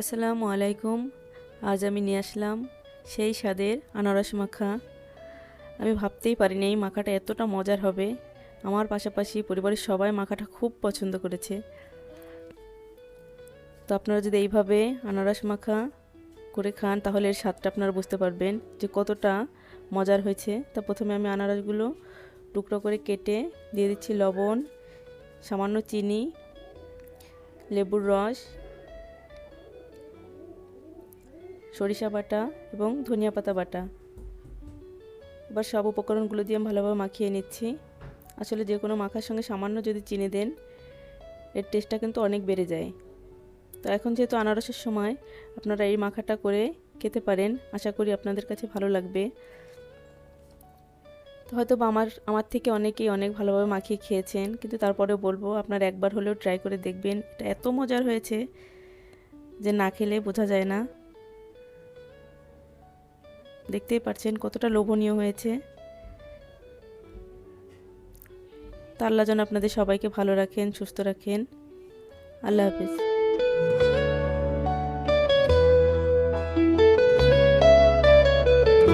আসসালামু আলাইকুম। আজ আমি নিয়ে আসলাম সেই স্বাদের আনারস মাখা। আমি ভাবতেই পারিনি এই মাখাটা এতটা মজার হবে। আমার পাশাপাশি পরিবারের সবাই মাখাটা খুব পছন্দ করেছে। তো আপনারা যদি এইভাবে আনারস মাখা করে খান, তাহলে এর স্বাদটা আপনারা বুঝতে পারবেন যে কতটা মজার হয়েছে। তা প্রথমে আমি আনারসগুলো টুকরো করে কেটে দিয়ে দিচ্ছি লবণ, সামান্য চিনি, লেবুর রস সরিষা বাটা এবং ধনিয়া পাতা বাটা। এবার সব উপকরণগুলো দিয়ে আমি ভালোভাবে মাখিয়ে নিচ্ছি। আসলে যে কোনো মাখার সঙ্গে সামান্য যদি চিনি দেন, এর টেস্টটা কিন্তু অনেক বেড়ে যায়। তো এখন যেহেতু আনারসের সময়, আপনারা এই মাখাটা করে খেতে পারেন। আশা করি আপনাদের কাছে ভালো লাগবে। তো হয়তো বা আমার আমার থেকে অনেকেই অনেক ভালোভাবে মাখিয়ে খেয়েছেন, কিন্তু তারপরেও বলব, আপনারা একবার হলেও ট্রাই করে দেখবেন। এটা এত মজার হয়েছে যে না খেলে বোঝা যায় না। দেখতেই পাচ্ছেন কতটা লোভনীয় হয়েছে। তা আল্লাহ যেন আপনাদের সবাইকে ভালো রাখেন, সুস্থ রাখেন। আল্লাহ হাফিজ।